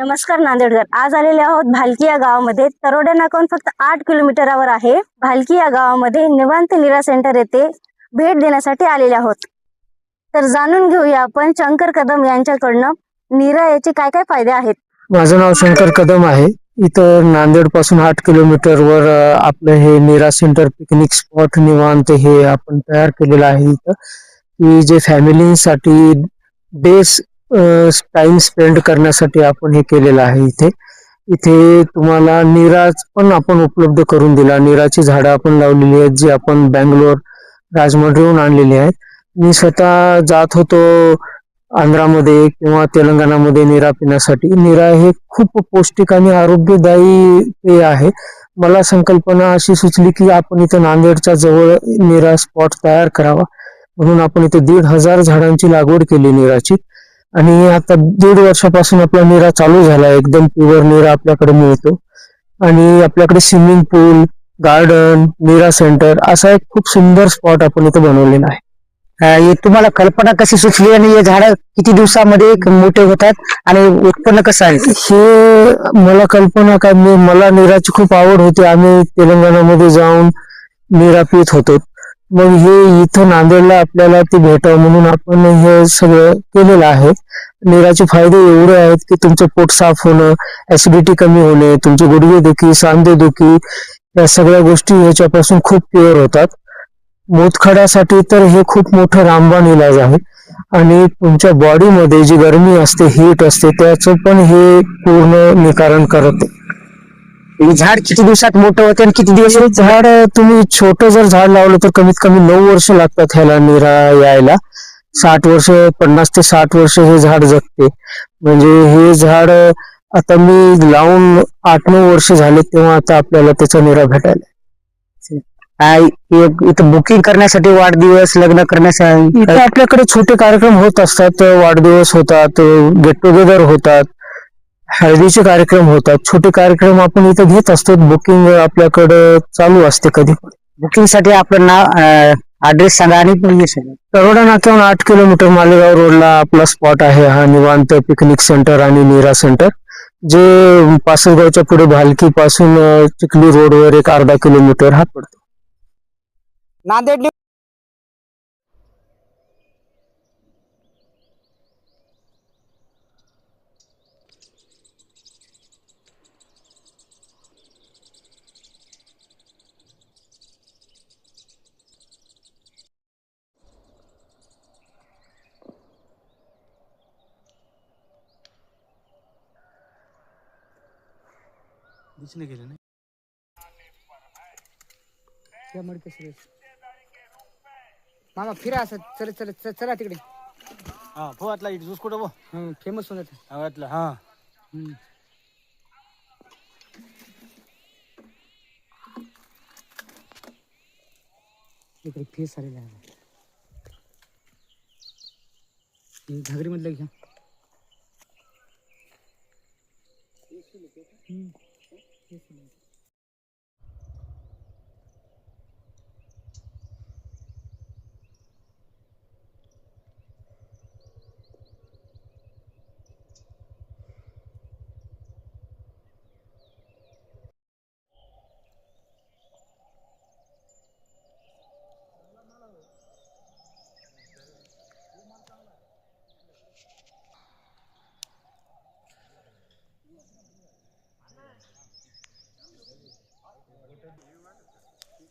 नमस्कार नांदेडकर. आज आलेले आहोत भालकी या गावामध्ये. तरोडा नाकाहून फक्त आठ किलोमीटरावर आहे? भालकी या गावामध्ये निवांत निरा सेंटर येथे भेट देण्यासाठी आलेले आहोत. तर जाणून घेऊया आपण शंकर कदम यांच्याकडनं. निरा याचे काय काय फायदे आहेत? माझं नाव शंकर कदम आहे. इथं नांदेडपासून आठ किलोमीटर वर आपलं हे नीरा सेंटर पिकनिक स्पॉट निवांत हे आपण तयार केलेलं आहे इथं. की जे फॅमिलीसाठी डेज टाइम स्पेंड करण्यासाठी आपण हे केलेलं आहे इथे. इथे तुम्हाला निराज पण आपण उपलब्ध करून दिला. निराची झाडं आपण लावलेली आहेत जी आपण बँगलोर राजमंड्रीहून आणलेली आहेत. मी स्वतः जात होतो आंध्रामध्ये किंवा तेलंगणामध्ये निरा पिण्यासाठी. निरा हे खूप पौष्टिक आणि आरोग्यदायी पेय आहे. मला संकल्पना अशी सुचली की आपण इथं नांदेडच्या जवळ निरा स्पॉट तयार करावा. म्हणून आपण इथे दीड हजार झाडांची लागवड केली निराची. आणि आता दीड वर्षापासून आपला निरा चालू झाला एकदम प्युअर निरा आपल्याकडे मिळतो. आणि आपल्याकडे स्विमिंग पूल गार्डन निरा सेंटर असा एक खूप सुंदर स्पॉट आपण इथे बनवलेला आहे. तुम्हाला कल्पना कशी सुचली आणि हे झाड किती दिवसामध्ये मोठे होतात आणि उत्पन्न कसं आहे? हे मला कल्पना काय मी मला निराची खूप आवड होती. आम्ही तेलंगणामध्ये जाऊन निरा पित होतो. मग हे इथं नांदेडला आपल्याला ते भेटावं म्हणून आपण हे सगळं केलेलं आहे. निराचे फायदे एवढे आहेत की तुमचं पोट साफ होणं ऍसिडिटी कमी होणे तुमची गुडघेदुखी सांधेदुखी या सगळ्या गोष्टी ह्याच्यापासून खूप प्युअर होतात. मोतखड्यासाठी तर हे खूप मोठं रामबाण इलाज आहे. आणि तुमच्या बॉडीमध्ये जी गरमी असते हीट असते त्याचं पण हे पूर्ण निकारण करते. झाड किती दिवसात मोठं होते आणि किती दिवस झाड तुम्ही छोटं जर झाड लावलं तर कमीत कमी नऊ वर्ष लागतात ह्याला निरा यायला. साठ वर्ष पन्नास ते साठ वर्ष हे झाड जगते. म्हणजे हे झाड आता मी लावून आठ नऊ वर्ष झाले तेव्हा आता आपल्याला त्याचा निरा भेटायला इथं बुकिंग करण्यासाठी वाढदिवस लग्न करण्यासाठी आपल्याकडे छोटे कार्यक्रम होत असतात वाढदिवस होतात गेट टुगेदर होतात. हळदीचे कार्यक्रम होतात. छोटे कार्यक्रम आपण इथे घेत असतो. बुकिंग आपल्याकडे चालू असते कधी. बुकिंगसाठी आपलं नाव ऍड्रेस सांगा आणि. तरोडा नाक्याहून आठ किलोमीटर मालेगाव रोडला आपला स्पॉट आहे. हा निवांत पिकनिक सेंटर आणि नीरा सेंटर जे पासलगावच्या पुढे भालकी पासून चिखली रोडवर एक अर्धा किलोमीटर हा पडतो. नांदेड मामा फिरा असं. चल चल चल- चला तिकडे. हा फुवातला इट जुस कुठं बो फेमस होत हवातला हा इकडे फेस आलेला आहे. घागरी मधलं घ्या. ओके ते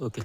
Okay.